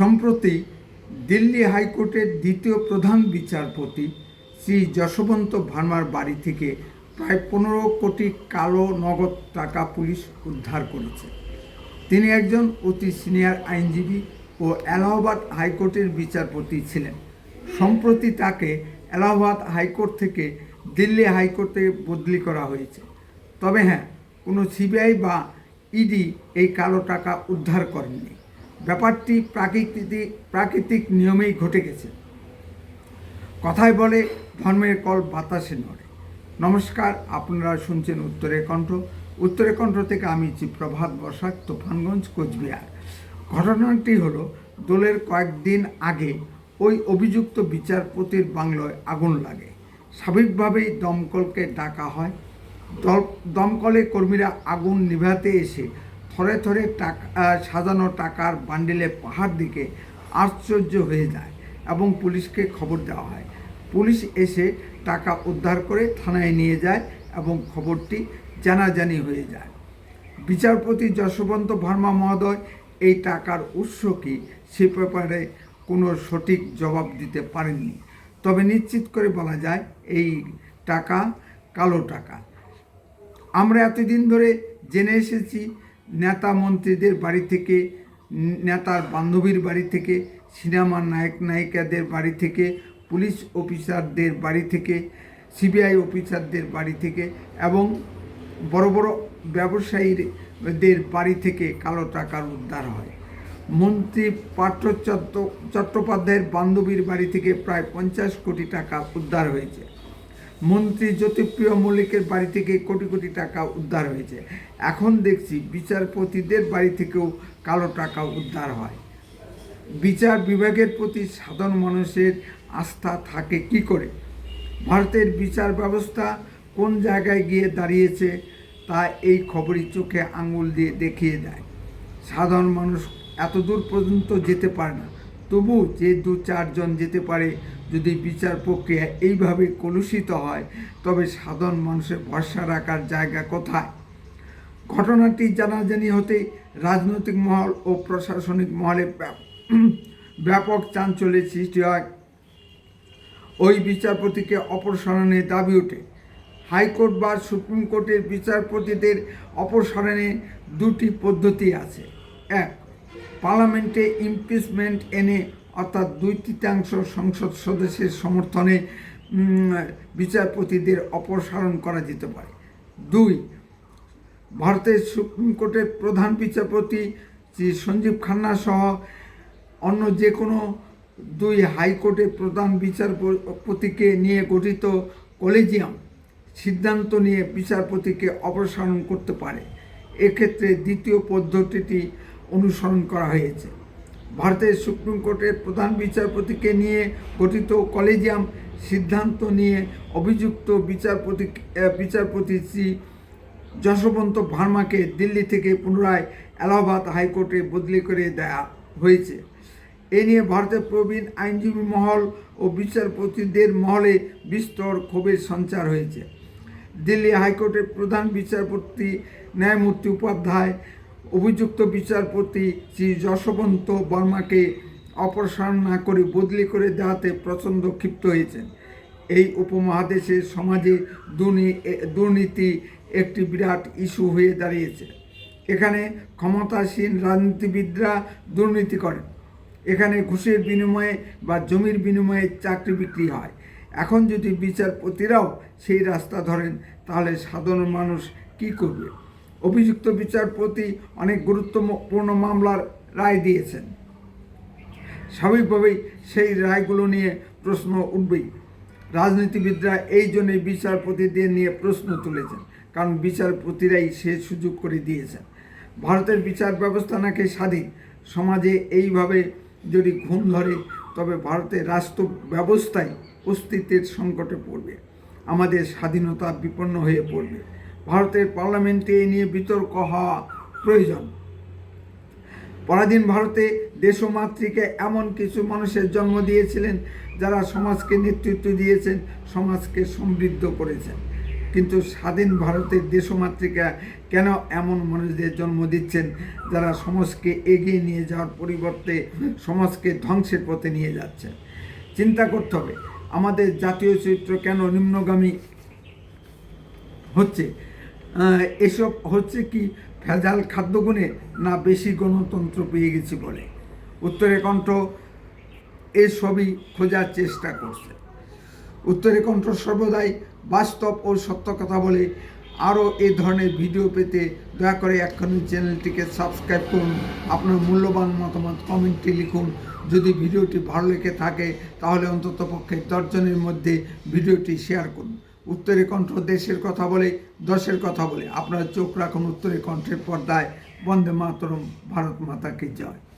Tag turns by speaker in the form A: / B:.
A: সম্প্রতি দিল্লি হাইকোর্টের দ্বিতীয় প্রধান বিচারপতি শ্রী যশবন্ত ভার্মার বাড়ি থেকে প্রায় পনেরো কোটি কালো নগদ টাকা পুলিশ উদ্ধার করেছে। তিনি একজন অতি সিনিয়র আইনজীবী ও এলাহাবাদ হাইকোর্টের বিচারপতি ছিলেন। সম্প্রতি তাকে এলাহাবাদ হাইকোর্ট থেকে দিল্লি হাইকোর্টে বদলি করা হয়েছে। তবে হ্যাঁ কোনো সিবিআই বা ইডি এই কালো টাকা উদ্ধার করেননি। ব্যাপারটি প্রাকৃতিক প্রাকৃতিক নিয়মেই ঘটে গেছে। কথায় বলে, ধর্মের কল বাতাসে নড়ে। নমস্কার, আপনারা শুনছেন উত্তরের কণ্ঠ। উত্তরের কণ্ঠ থেকে আমি প্রভাত বসাক, তুফানগঞ্জ, কোচবিহার। ঘটনাটি হলো, দোলের কয়েকদিন আগে ওই অভিযুক্ত বিচারপতির বাংলোয় আগুন লাগে। স্বাভাবিকভাবেই দমকলকে ডাকা হয়। দমকলে কর্মীরা আগুন নিভাতে এসে থরে থরে টাকা সাজানো টাকার বান্ডিলে পাহাড় দিকে আশ্চর্য হয়ে যায় এবং পুলিশকে খবর দেওয়া হয়। পুলিশ এসে টাকা উদ্ধার করে থানায় নিয়ে যায় এবং খবরটি জানাজানি হয়ে যায়। বিচারপতি যশবন্ত ভার্মা মহোদয়, এই টাকার উৎস কি? সে ব্যাপারে কোনো সঠিক জবাব দিতে পারেননি। তবে নিশ্চিত করে বলা যায়, এই টাকা কালো টাকা। আমরা এতদিন ধরে জেনে এসেছি নেতা মন্ত্রীদের বাড়ি থেকে নেতার বান্ধবীর বাড়ি থেকে সিনেমার নায়ক নায়িকাদের বাড়ি থেকে, পুলিশ অফিসারদের বাড়ি থেকে, সিবিআই অফিসারদের বাড়ি থেকে এবং বড় বড় ব্যবসায়ীদের বাড়ি থেকে কালো টাকার উদ্ধার হয়। মন্ত্রী পার্থ চট্ট- চট্টোপাধ্যায়ের বান্ধবীর বাড়ি থেকে প্রায় পঞ্চাশ কোটি টাকা উদ্ধার হয়েছে। মন্ত্রী জ্যোতিপ্রিয় মল্লিকের বাড়ি থেকে কোটি কোটি টাকা উদ্ধার হয়েছে। এখন দেখছি বিচারপতিদের বাড়ি থেকেও কালো টাকা উদ্ধার হয়। বিচার বিভাগের প্রতি সাধারণ মানুষের আস্থা থাকে কি করে? ভারতের বিচার ব্যবস্থা কোন জায়গায় গিয়ে দাঁড়িয়েছে তা এই খবরই চোখে আঙুল দিয়ে দেখিয়ে দেয়। সাধারণ মানুষ এত দূর পর্যন্ত যেতে পারে না। তবু যে দু চারজন যেতে পারে, যদি বিচার প্রক্রিয়া এইভাবে কলুষিত হয়, তবে সাধারণ মানুষের ভরসা রাখার জায়গা কোথায়? ঘটনাটি জানাজানি হতেই রাজনৈতিক মহল ও প্রশাসনিক মহলে ব্যাপক চাঞ্চল্যের সৃষ্টি হয়। ওই বিচারপতিকে অপসারণের দাবি ওঠে। হাইকোর্ট বা সুপ্রিম কোর্টের বিচারপতিদের অপসারণে দুটি পদ্ধতি আছে। এক পার্লামেন্টে ইমপিচমেন্ট এনে, অর্থাৎ দুই তৃতীয়াংশ সংসদ সদস্যের সমর্থনে বিচারপতিদের অপসারণ করা যেতে পারে। দুই, ভারতের সুপ্রিম কোর্টের প্রধান বিচারপতি শ্রী সঞ্জীব খান্না সহ অন্য যে কোনো দুই হাইকোর্টের প্রধান বিচারপতিকে নিয়ে গঠিত কলেজিয়াম সিদ্ধান্ত নিয়ে বিচারপতিকে অপসারণ করতে পারে। এক্ষেত্রে দ্বিতীয় পদ্ধতিটি অনুসরণ করা হয়েছে। ভারতের সুপ্রিম কোর্টের প্রধান বিচারপতিকে নিয়ে গঠিত কলেজিয়াম সিদ্ধান্ত নিয়ে অভিযুক্ত বিচারপতি বিচারপতি শ্রী যশবন্ত ভার্মাকে দিল্লি থেকে পুনরায় এলাহাবাদ হাইকোর্টে বদলি করে দেয়া হয়েছে। এ নিয়ে ভারতের প্রবীণ আইনজীবী মহল ও বিচারপতিদের মহলে বিস্তর ক্ষোভের সঞ্চার হয়েছে। দিল্লি হাইকোর্টের প্রধান বিচারপতি ন্যায়মূর্তি উপাধ্যায় অভিযুক্ত বিচারপতি শ্রী যশবন্ত বর্মাকে অপসারণ না করে বদলি করে দেওয়াতে প্রচণ্ড ক্ষিপ্ত হয়েছেন। এই উপমহাদেশের সমাজে দুর্নীতি একটি বিরাট ইস্যু হয়ে দাঁড়িয়েছে। এখানে ক্ষমতাসীন রাজনীতিবিদরা দুর্নীতি করেন। এখানে ঘুষের বিনিময়ে বা জমির বিনিময়ে চাকরি বিক্রি হয়। এখন যদি বিচারপতিরাও সেই রাস্তা ধরেন, তাহলে সাধারণ মানুষ কি করবে? অভিযুক্ত বিচারপতি অনেক গুরুত্বপূর্ণ মামলার রায় দিয়েছেন। স্বাভাবিকভাবেই সেই রায়গুলো নিয়ে প্রশ্ন উঠবেই। রাজনীতিবিদরা এই জন্যই বিচারপতিদের নিয়ে প্রশ্ন তুলেছেন, কারণ বিচারপতিরাই সে সুযোগ করে দিয়েছেন। ভারতের বিচার ব্যবস্থা নাকি স্বাধীন? সমাজে এইভাবে যদি ঘুম ধরে, তবে ভারতের রাষ্ট্র ব্যবস্থায় অস্তিত্বের সংকটে পড়বে। আমাদের স্বাধীনতা বিপন্ন হয়ে পড়বে। ভারতের পার্লামেন্টে এ নিয়ে বিতর্ক হওয়া প্রয়োজন। পরাধীন ভারতে দেশমাতৃকে এমন কিছু মানুষের জন্ম দিয়েছিলেন যারা সমাজকে নেতৃত্ব দিয়েছেন, সমাজকে সমৃদ্ধ করেছেন। কিন্তু স্বাধীন ভারতের দেশমাতৃকা কেন এমন মানুষদের জন্ম দিচ্ছেন যারা সমাজকে এগিয়ে নিয়ে যাওয়ার পরিবর্তে সমাজকে ধ্বংসের পথে নিয়ে যাচ্ছেন? চিন্তা করতে হবে, আমাদের জাতীয় চরিত্র কেন নিম্নগামী হচ্ছে? এসব হচ্ছে কি ভেজাল খাদ্যগুণে না বেশি গণতন্ত্র পেয়ে গেছি বলে? উত্তরে কণ্ঠ এসবই খোঁজার চেষ্টা করছে। উত্তরে কণ্ঠ সর্বদাই বাস্তব ও সত্য কথা বলে। আরও এই ধরনের ভিডিও পেতে দয়া করে এক্ষুনি চ্যানেলটিকে সাবস্ক্রাইব করুন। আপনার মূল্যবান মতামত কমেন্টে লিখুন। যদি ভিডিওটি ভালো লেগে থাকে, তাহলে অন্তত পক্ষে দশজনের মধ্যে ভিডিওটি শেয়ার করুন। উত্তরে কণ্ঠ দেশের কথা বলে, দশের কথা বলে। আপনার চোখ রাখুন উত্তরে কণ্ঠের পর্দায়। বন্দে মাতরম, ভারত মাতাকে জয়।